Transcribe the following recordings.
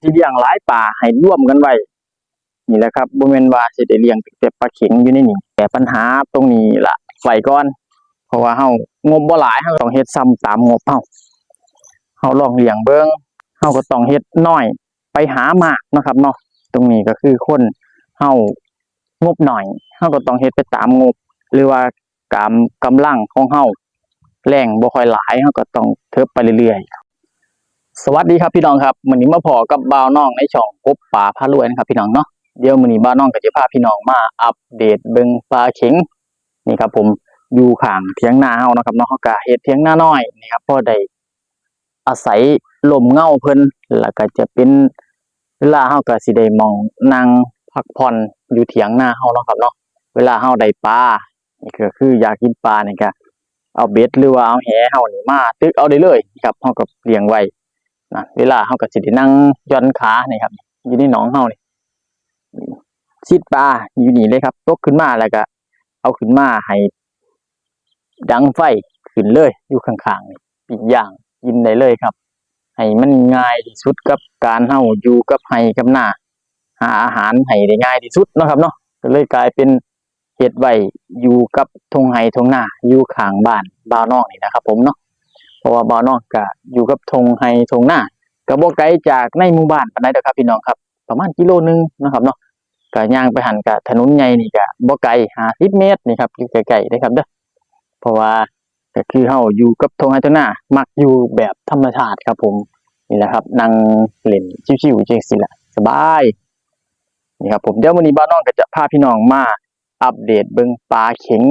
ที่เลี้ยงหลายป่าให้ร่วมกันไว้นี่แหละครับบ่แม่นว่าสิได้เลี้ยงแต่ปลาเข็งอยู่ในนี่แต่ปัญหาตรงนี้ละไว้ก่อน เพราะว่าเฮางบบ่หลายเฮาต้องเฮ็ดซ้ำตามงบเฮาเฮาลองเลี้ยงเบิ่งเฮาก็ต้องเฮ็ดน้อยไปหามากนะครับเนาะตรงนี้ก็คือคนเฮางบหน่อยเฮาก็ต้องเฮ็ดไปตามงบ หรือว่ากำกำลังของเฮาแรงบ่ค่อยหลายเฮาก็ต้องเทิบไปเรื่อยๆ สวัสดีครับพี่น้องครับมื้อนี้มาพอกับบ่าวน้องในช่องกบป่าพารวยนะครับพี่น้องเนาะเดี๋ยวมื้อนี้บ่าวน้องก็จะพาพี่น้องมาอัปเดตเบิ่งปลาเข็งนี่ครับผมอยู่ข้างเถียงนาเฮานะครับเนาะเฮาก็เฮ็ดเถียงนาน้อยนี่ครับพอได้อาศัยลมเงาเพิ่นแล้วก็จะเป็นเวลาเฮาก็สิได้มองนั่งพักผ่อนอยู่เถียงนาเฮาเนาะครับเนาะเวลาเฮาได้ปลานี่ก็คืออยากกินปลานี่ก็เอาเบ็ดหรือว่าเอาแหเฮานี่มาตึกเอาได้เลยครับเฮาก็เลี้ยงไว้ นะเวลาเฮาก็สิได้นั่งย่อนขานี่ครับอยู่ในหนองเฮานี่ชิดปลาอยู่นี่เลยครับตกขึ้นมาแล้วก็เอาขึ้นมาให้ดังไฟขึ้นเลยอยู่ข้างๆนี่ปิ้งย่างกินได้เลยครับ ให้มันง่ายที่สุดกับการเฮาอยู่กับไห้กับหน้าหาอาหารให้ได้ง่ายที่สุดนะครับเนาะก็เลยกลายเป็นเฮ็ดไว้อยู่กับทงไห้ทงหน้าอยู่ข้างบ้านบ่าวนอกนี่นะครับ ผมเนาะ เพราะว่าบ่าวนอกก็อยู่กับทงไฮทงหน้าก็บ่ไกลจากในหมู่บ้านปานใดดอครับพี่น้องครับ ประมาณกิโลนึงนะครับเนาะก็ย่างไปหันกับถนนใหญ่นี่ก็บ่ไกล50เมตรนี่ครับอยู่ใกลๆเด้ครับเด้อเพราะว่าก็คือเฮาอยู่กับทงไฮทงหน้ามักอยู่แบบธรรมชาติครับผมนี่แหละครับนั่งเล่นชิวๆจังซี่ละสบายนี่ครับผมเดี๋ยวมื้อนี้บ่าวนอกก็จะพาพี่น้องมาอัปเดตเบิ่งปลาเข็ง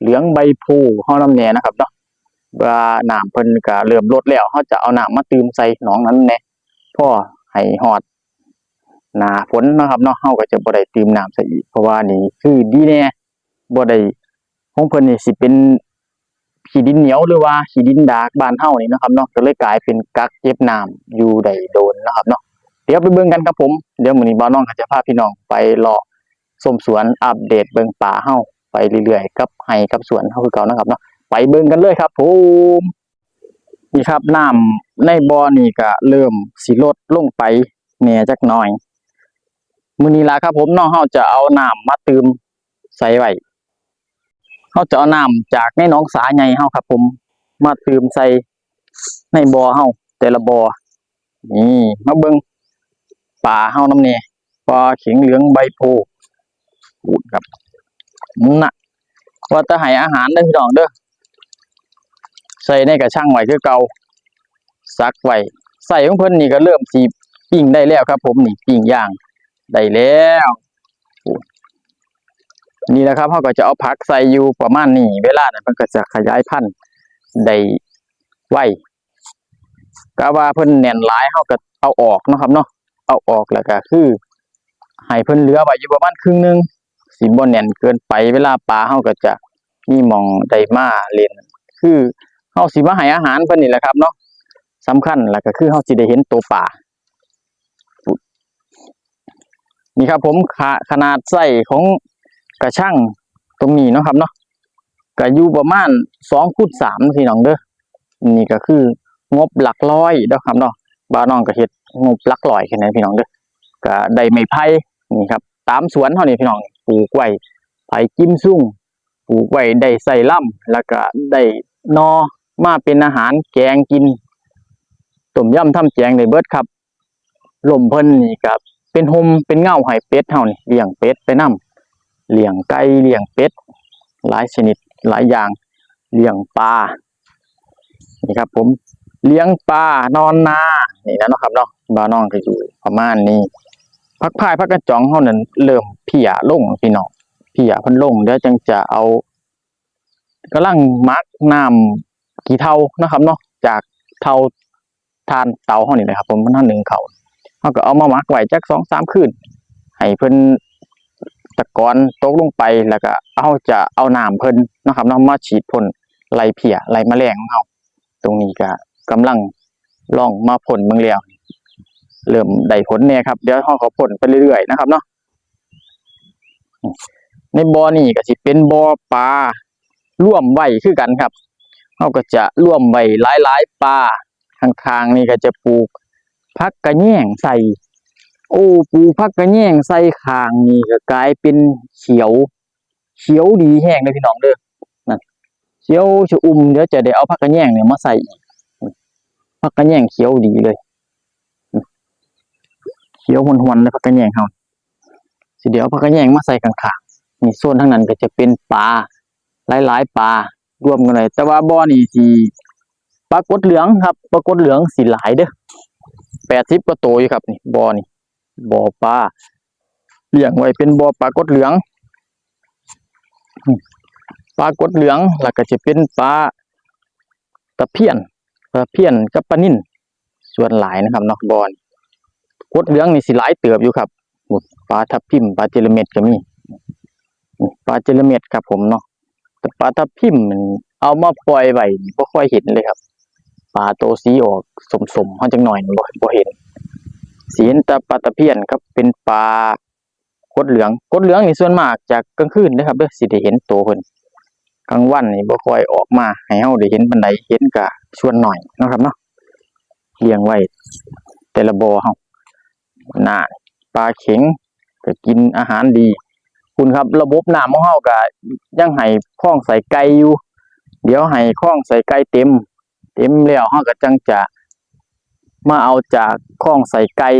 เหลืองใบพลูเฮานำแหน่นะครับเนาะ ว่าน้ำเพิ่นก็เริ่มลดแล้วเขาจะเอาน้ำมาติมใส่หนองนั้นแหน่พ่อให้ฮอดหน้าฝนนะครับเนาะเฮาก็จะบ่ได้ติมน้ำใส่อีก เพราะว่านี่คือดีแน่บ่ได้ของเพิ่นนี่สิเป็นขี้ดินเหนียวหรือว่าขี้ดินดากบ้านเฮานี่นะครับเนาะก็เลยกลายเป็นกักเก็บน้ำอยู่ได้โดนนะครับเนาะเดี๋ยวไปเบิ่งกันครับผมเดี๋ยวมื้อนี้บ่าวน้องก็จะพาพี่น้องไปเลาะชมสวนอัปเดตเบิ่งป่าเฮาไปเรื่อยๆกับไห้กับสวนเฮาคือเก่านะครับเนาะ ไปเบิ่งกันเลยครับผมนี่ครับน้ำในบ่อนี่ก็เริ่มสิลดลงไปแหน่จักหน่อยมื้อนี้ล่ะครับผมเนาะเฮาจะเอาน้ำมาเติมใส่ไว้เฮาจะเอาน้ำจากในหนองสาใหญ่เฮาครับ ผม มาเติมใส่ในบ่อเฮาแต่ละบ่อนี่มาเบิ่งป่าเฮานำแหน่ปลาเข็งเหลืองใบโพพูดครับน่ะว่าจะให้อาหารเด้พี่น้องเด้อ ใส่ในกระชังไว้คือเก่าซักไว้ใส่ของเพิ่นนี่ก็เริ่มสิปิ้งได้แล้วครับ ผมนี่ปิ้งย่างได้แล้วนี่แหละครับเขาก็จะเอาผักใส่อยู่ประมาณนี้เวลาเนั้นมันก็จะขยายพันธุ์ได้ไวก็ว่าเพิ่นแน่นหลายเขาก็เอาออกนะครับเนาะเอาออกแล้วก็คือให้เพิ่นเหลือไว้อยู่ประมาณครึ่งหนึงสิบ่แน่นเกินไปเวลาปลาเฮาก็จะมีมองได้มาเล่นคือ เฮาสิมาให้อาหารเพิ่นนี่แหละครับเนาะสำคัญแล้วก็คือเฮาสิได้เห็นตัวปลานี่ครับผมขขนาดไส้ของกระชังตรงนี้เนาะครับเนาะก็อยู่ประมาณ2คูณ3พี่น้องเด้อนี่ก็คืองบหลักร้อยเด้อครับเนาะบ้านน้องก็เฮ็ดงบหลักร้อยแค่นั้นพี่น้องเด้อก็ได้ไม้ไผ่นี่ครับ ตามสวนเท่านี้พี่น้องปลูกไว้ไผ่จิ้มซุ่งปลูกไว้ได้ใส่ล่ำแล้วก็ได้นอ มาเป็นอาหารแกงกินต้มยำทำแจงได้เบิดครับลมเพิ่นนี่ก็เป็นโฮมเป็นเงาให้เป็ดเฮานี่เลี้ยงเป็ดไปนํเลี้ยงไก่เลี้ยงเป็ด หลายชนิดหลายอย่างเลี้ยงปลานี่ครับ ผมเลี้ยงปลานอนนานี่นะเนาะครับเนาะบ้านน้องก็อยู่ประมาณนี้พักพายพักกระจองเฮานั้นเริ่มเพียลงพี่น้องเพียพิ่นลงเดี๋ยวจังจะเอากำลังมักน้ำ กี่เท่านะครับเนาะจากเท่าทานเตาเฮานี่นะครับ ผมมันท่านหนึ่งเขาเฮาก็เอามามักไว้จัก2-3คืนให้เพิ่นตะกอนตกลงไปแล้วก็เอาจะเอาน้ำเพิ่นนะครับเนาะมาฉีดพ่นไล่เพียไล่แมลงของเฮาตรงนี้ก็กำลังลองมาพ่นเบิ่งแล้วเริ่มได้ผลเนี่ยครับเดี๋ยวห้องเขาผลไปเรื่อยๆนะครับเนาะในบ่อนี่ก็สิเป็นบ่อปลาร่วมไว้คือกันครับ เขาก็จะร่วมไว้หลายๆปลาข้างๆนี่ก็จะปลูกพักกระแยงใส่ โอ้ปลูกพักกระแยงใส่ข้างนี่ก็กลายเป็นเขียว เขียวดีแห้งเลยพี่น้องเด้อนั่นเขียวชอุ่มเดี๋ยวจะได้เอาพักกระแยงเนี่ยมาใส่พักกระแยงเขียวดีเลยเขียวหวนๆเลยพักกระแยงเฮาสิเดี๋ยวพักกระแยงมาใส่ข้างๆนี่ส่วนทั้งนั้นก็จะเป็นปลาหลายๆปลา รวมกันเลยแต่ว่าบ่อนี่สิปลากดเหลืองครับปลากดเหลืองสิหลายเด้อแปดสิบกว่าตัวอยู่ครับนี่บ่อนี่บ่อปลาเลี้ยงไว้เป็นบ่อปลากดเหลืองปลากดเหลืองแล้วก็จะเป็นปลาตะเพียนตะเพียนกับปลานิ่นส่วนหลายนะครับนาะบอนกดเหลืองนี่สิหลายเติบอยู่ครับปลาทับทิมปลาเจลเม็ดก็มีปลาเจลเม็ดครับผมเนาะ แต่ปลาทับทิมมันเอามาปล่อยไว้นี่บ่ค่อยเห็นเลยครับปลาโตสีออกสมๆเฮาจังหน่อยนี่บ่บ่เห็นสีเห็นต่ปลาตะเพียนครับ เป็นปลากดเหลืองกดเหลืองนี่ส่วนมากจากกลางคืนนะครับเด้อสิได้เห็นโตวเพิ่นกลางวันนี่บ่ค่อยออกมาให้เฮาได้เห็นปานใดเห็นก็ส่วนหน่อยนะครับเนาะเลี้ยงไว้ แต่ละบ่อเฮาน่าปลาเข็งก็กินอาหารดี คุณครับ ระบบน้ำของเฮาก็ยังให้คลองใส่ไก่อยู่ เดี๋ยวให้คลองใส่ไก่เต็ม เต็มแล้วเฮาก็จังจะ มาเอาจากคลองใส่ไก่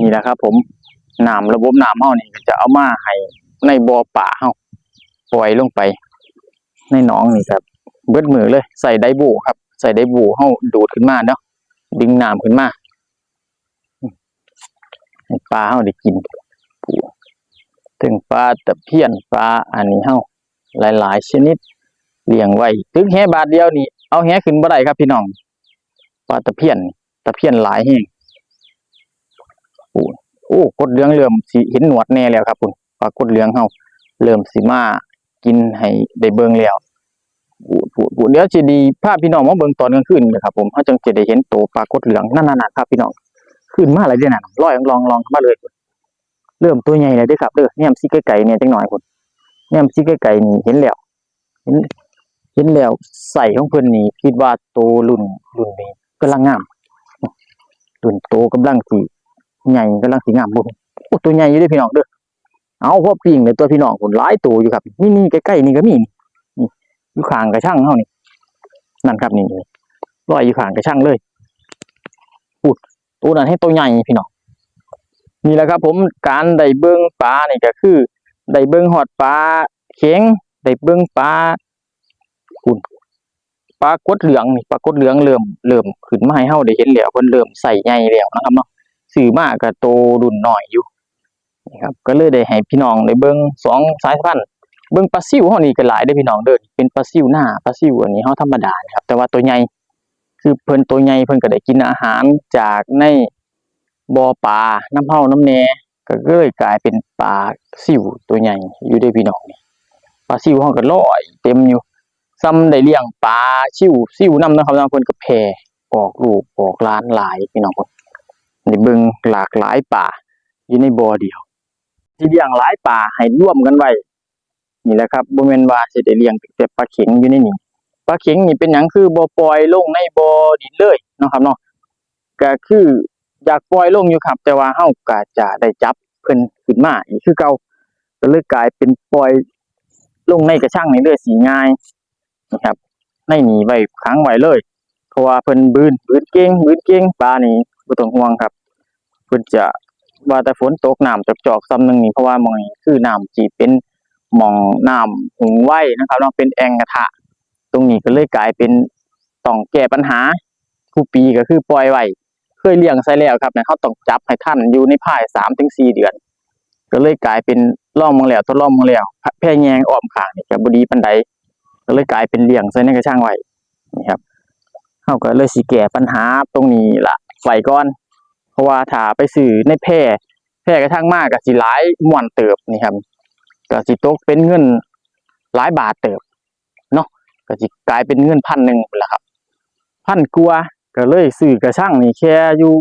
นี่แหละครับ ผมน้ำระบบน้ำเฮานี่ก็จะเอามาให้ในบ่อป่าเฮาปล่อยลงไป ในหนองนี่ครับ เบิดมือเลย ใส่ไดบูครับ ใส่ไดบูเฮาดูดขึ้นมาเนาะดึงน้ำขึ้นมาให้ปลาเฮาได้กิน ถึงปลาตะเพียนปลาอันนี้เฮาหลาย ๆ ชนิดเลี้ยงไว้ถึงแหบาทเดียวนี่เอาแหขึ้นบ่ได้ครับพี่น้องปลาตะเพียนตะเพียนหลายแห้งปูโอ้กดเหลืองเริ่มสิเห็นหนวดแน่แล้วครับคุณปลากดเหลืองเฮาเริ่มสิมากินให้ได้เบิ่งแล้วปูเดี๋ยวสิดีพาพพี่น้องมาเบิ่งตอนกลางคืนนะครับผมเฮาจังสิได้เห็นโตปลากดเหลืองนั่นๆๆครับพี่น้องขึ้นมาอะไรเด้อนั่นลอยลองลองมาเลย เริ่มตัวใหญ่แล้วเด้อครับเด้อแนมสิไกลๆเนี่ยจังหน่อยพุ่นแนมสิไกลๆนี่เห็นแล้วเห็นเห็นแล้วใส่ของเพิ่อนนี่คิดว่าโตรุ่นรุ่นนี้กำลังงามรุ่นโตกำลังสิใหญ่กำลังสิงามบุญโอ้ตัวใหญ่อยู่ด้อพี่น้องเด้อเอาพวกปิ่งเลยตัวพี่น้องผลหลายตัวอยู่ครับนี่นี่ใกล้ๆนี่ก็มีนี่อยู่ข้างกระช่างเฮานี่นั่นครับนี่ลอยอยู่ข้างกระช่างเลยพูดตัวนั้นให้ตัวใหญ่พี่น้อง นี่แหละครับ ผมการได้เบิ้งปลานี่ก็คือได้เบิ้งหอดปลาเข็งได้เบิ้งปลาคุณปลากดเหลืองนี่ปลากดเหลืองเริ่มเริ่มขึ้นมาให้เฮาได้เห็นแล้วเพิ่นเริ่มใส่ใหญ่แล้วนะครับเนาะซื้อมากก็โตรุ่นน้อยอยู่นะครับก็เลยได้ให้พี่น้องได้เบิ่งสองสายพันธุ์เบิ่งปลาซิวเฮานี่ก็หลายเด้พี่น้องเด้อเป็นปลาซิวหน้าปลาซิวอันนี้เฮาธรรมดานะครับแต่ว่าตัวใหญ่คือเพิ่นตัวใหญ่เพิ่นก็ได้กินอาหารจากใน บ่อปลาน้ำเฮาน้ำแหน่ก็เลยกลายเป็นปลาซิวตัวใหญ่อยู่เด้พี่น้องนี่ปลาซิวเฮาก็ลอยเต็มอยู่ซ้ำได้เลี้ยงปลาซิวซิวน้ำนะครับเพิ่นก็แผ่ออกลูกออกล้านหลายพี่น้องเพิ่นได้เบิงหลากหลายป่าอยู่ในบ่อเดียว ที่เลี้ยงหลายป่าให้ร่วมกันไว้นี่แหละครับบ่แม่นว่าสิได้เลี้ยงแต่ปลาเข็งอยู่ในนี่ปลาเข็งนี่เป็นหยังคือบ่ปล่อยลงในบ่อดินเลยนะครับเนาะก็คือ อยากปล่อยลงอยู่ครับ แต่ว่าเฮาก็จะได้จับเพิ่นขึ้นมาอีกคือเก่าก็เลยกลายเป็นปล่อยลงในกระชังในี่เลยสิง่ายนะครับในนี่ไว้ขังไว้เลยเพราะว่าเพิ่นบืนบืนเก่งบืนเก่งปลานี่บ่ต้องห่วงครับเพิ่นจะว่าแต่ฝนตกน้ำจอกซ้ำหนึงนี่เพราะว่ามองนี้คือน้ำจีเป็นหมองน้ำหุงไว้นะครับเนาะเป็นแองกระทะ ตรงนี้ก็เลยกลายเป็นต้องแก้ปัญหาทุกปีก็คือปล่อยไว้ ยเลี้ยงใส่แล้วครับเนะเขาต้องจับให้ท่านอยู่ในภายสามถึงสี่เดือน ก็เลยกลายเป็นล่องมังแล้วทดลองมังแล้วแพร่แยงอ้อมขางนี่ก็บ่ดีปานใดก็เลยกลายเป็นเลี้ยงใส่ในกระช่างไว้นี่ครับเขาก็เลยสิแก้ปัญหาตรงนี้ละไว้ก่อน เพราะว่าถ้าไปซื้อในแพร่แพร่กระทั่งมากก็สิหลายม่วนเติบนี่ครับก็สิตกเป็นเงินหลายบาทเติบเนาะก็สิกลายเป็นเงินพันหนึ่งพุ่นล่ะครับ พันกว่า ก็เลยซื้อกระช่างนี่แค่อยู่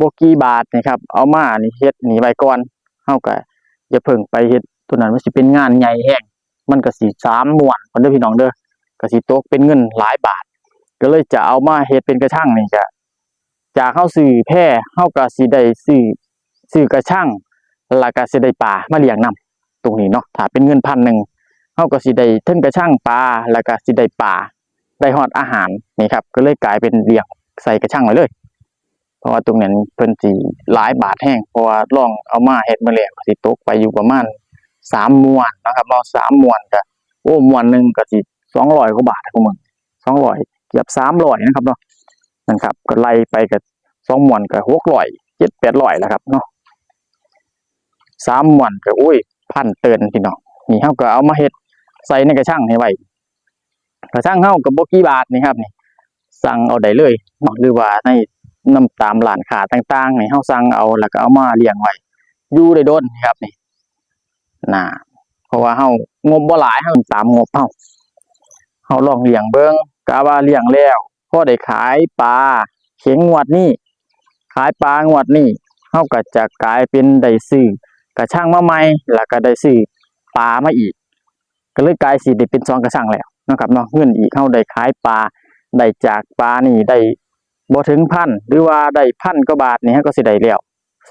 บกี่บาทนี่ครับ เอามานี่เฮ็ดหนีไว้ก่อนเฮาก็อย่าเพิ่งไปเฮ็ดตัวนั้นมันสิเป็นงานใหญ่แฮงมันก็สิสามม่วนพุ่นเด้อพี่น้องเด้อก็สิตกเป็นเงินหลายบาท ก็เลยจะเอามาเฮ็ดเป็นกระช่างนี่ก็จากเฮาซื้อแพร่เฮาก็สิได้ซื้อซื้อกระช่างแล้วก็สิได้ปลามาเลี้ยงนํตรงนี้เนาะถ้าเป็นเงินพันหนึ่งเฮาก็สิได้เทิงกระช่างปลาแล้วก็สิได้ปลาได้ฮอดอาหารนี่ครับ ก็เลยกลายเป็นเลี้ยง ใส่กระช่างไว้เลย เพราะว่าตรงนั้นเพิ่นสิหลายบาทแห้งเพราะว่าลองเอามาเฮ็ดมาแล้วสิตกไปอยู่ประมาณสามมวนนะครับเนาสามมวนก็โอ้มวนหนึ่งก็สิ200กว่าบาทครับมึง200เกือบ300นะครับเนาะนั่นครับก็ไล่ไปก็สองมวนก็600 7 800แล้วครับเนาะสามมวนก็โอ้ยพันเตินพี่น้องนี่เฮาก็เอามาเฮ็ดใส่ในกระช่างให้ไว้กระช่างเฮาก็บ่กี่บาทนี่ครับนี่ สั่งเอาได้เลยเนาะหรือว่าในนำตามร้านค้าต่างๆนี่เฮาสั่งเอาแล้วก็เอามาเลี้ยงไว้อยู่ได้โดนครับนี่นะเพราะว่าเฮางบบ่หลายเฮาตามงบเฮาเฮาลองเลี้ยงเบิ่งกะว่าเลี้ยงแล้วพอได้ขายปลาเข็งงวดนี้ขายปลางวดนี้เฮาก็จะกลายเป็นได้ซื้อกระช่างมาใหม่แล้วก็ได้ซื้อปลามาอีก ก็เลยกลายสิได้เป็นสองกระช่างแล้วนะครับเนาะเงินอีกเฮาได้ขายปลา ได้จากปลานี่ได้บ่ถึงพันหรือว่าได้พันกว่าบาทนี่ฮะก็สิได้แล้ว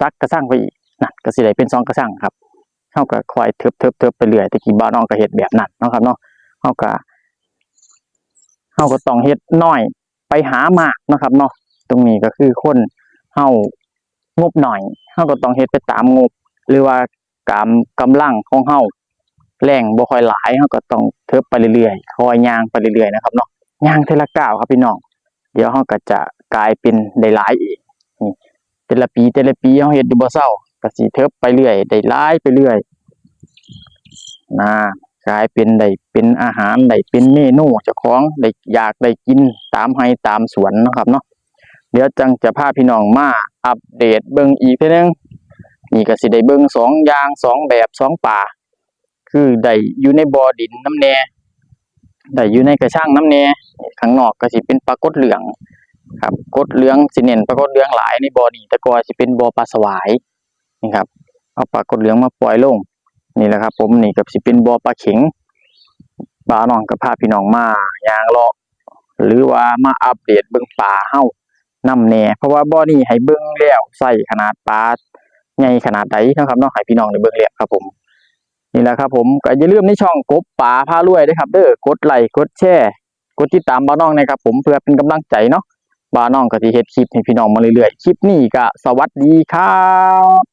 ซักกระสั่งไปอีกนั่นก็สิได้เป็นสองกระสั่งครับเฮาก็คอยเทิบๆๆไปเรื่อยตะกี้บ้านน้องก็เฮ็ดแบบนั้นเนาะครับเนาะเฮาก็เฮาก็ต้องเฮ็ดน้อยไปหามากนะครับเนาะตรงนี้ก็คือคนเฮางบหน่อยเฮาก็ต้องเฮ็ดไปตามงบ หรือว่ากำกำลังของเฮาแรงบ่ค่อยหลายเฮาก็ต้องเทิบไปเรื่อยๆคอยย่างไปเรื่อยๆนะครับเนาะ ย่างเทอละก้าวครับพี่น้อง เดี๋ยวเราก็จะกลายเป็นได้หลายอีกนี่แต่ละปีแต่ละปีเราเฮ็ดอยู่บ่เซาก็สิเทิบไปเรื่อยได้หลายไปเรื่อยนะกลายเป็นได้เป็นอาหารได้เป็นเมนูเจ้าของได้อยากได้กินตามไห้ตามสวนนะครับเนาะเดี๋ยวจังจะพาพี่น้องมาอัปเดตเบิ่งอีกเทื่อนึงนี่ก็สิได้เบิ่งสองอย่างสองแบบสองป่า คือได้อยู่ในบ่อดินน้ำแน่ ได้อยู่ในกระช่างน้ำแน่ข้างนอกก็สิเป็นปลากดเหลือง ครับกดเหลืองสิเน้นปลากดเหลืองหลายในบ่อนี้แต่ก่อสิเป็นบ่อปลาสวายนี่ครับเอาปลากดเหลืองมาปล่อยลงนี่แหละครับผมนี่ก็สิเป็นบ่อปลาเข็งปลาหนองกับพาพี่น้องมายางเลาะหรือว่ามาอัปเดตเบิ่งปลาเฮานำแน่เพราะว่าบ่อนี้ให้เบิ่งแล้วใส่ขนาดปลาใหญ่ขนาดใดนะครับนาะให้พี่น้องได้เบิ่งแล้วครับผม นี่แหละครับผมก็อย่าลืมในช่องกบป่าพารวยด้วยครับ เด้อกดไลค์กดแชร์กดติดตามบ้าน้องนะครับผมเพื่อเป็นกำลังใจเนาะบ้าน้องก็ที่เฮ็ดคลิปให้พี่น้องมาเรื่อยๆ คลิปนี้ก็สวัสดีครับ